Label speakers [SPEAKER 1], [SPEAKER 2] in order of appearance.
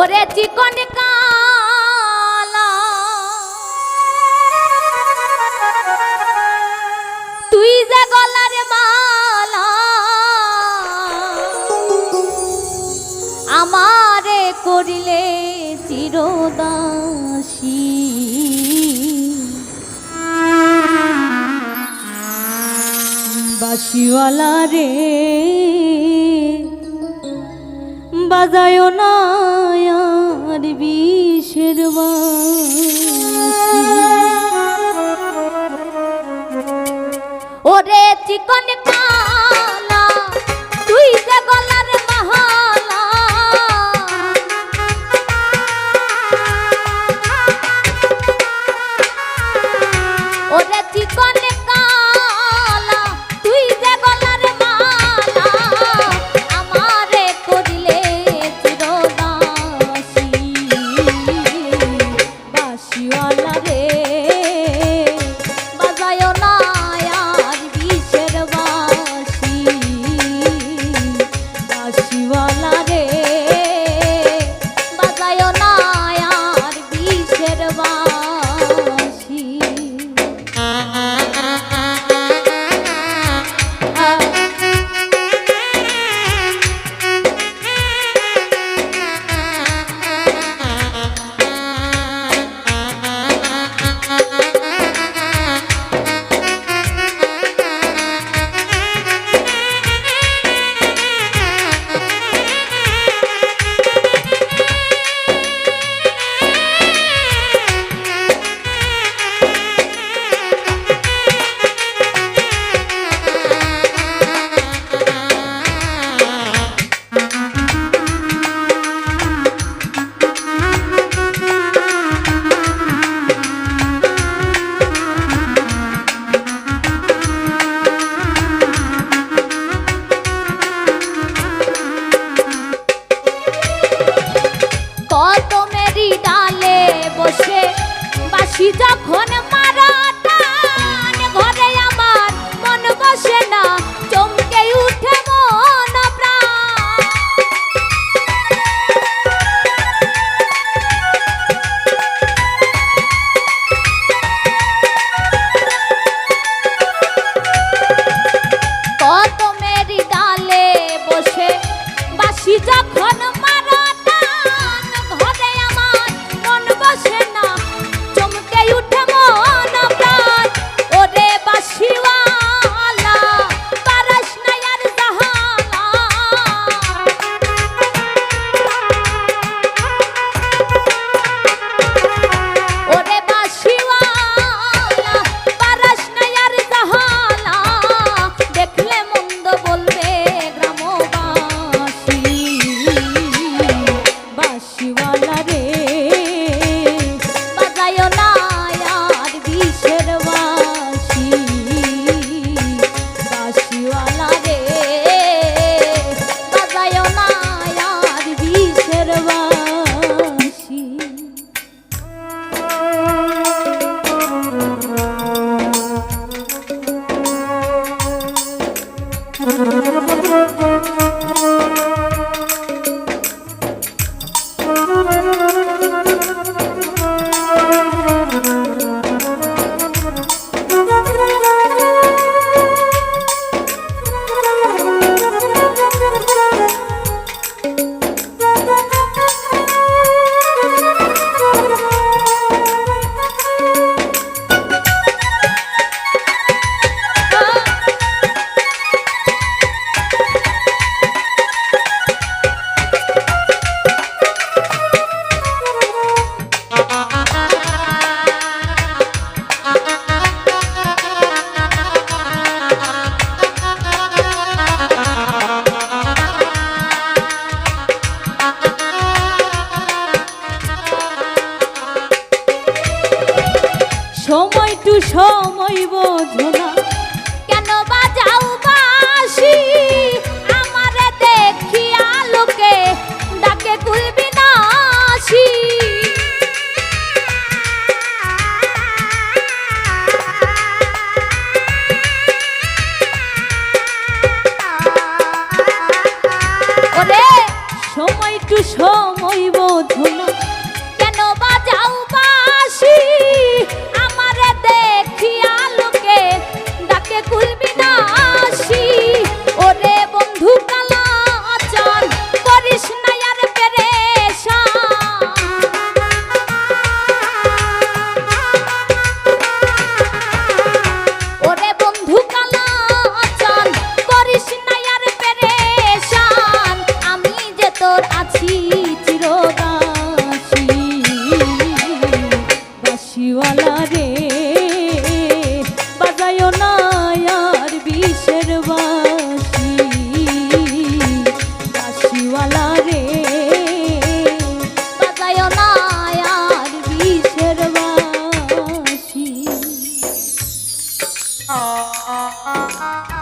[SPEAKER 1] ওরে চিকন কালা। তুই যে গলার মালা আমারে করিলে চিরদাসী। বাসিওয়ালা রে বাজায় না। ওরে চিকন কা Ah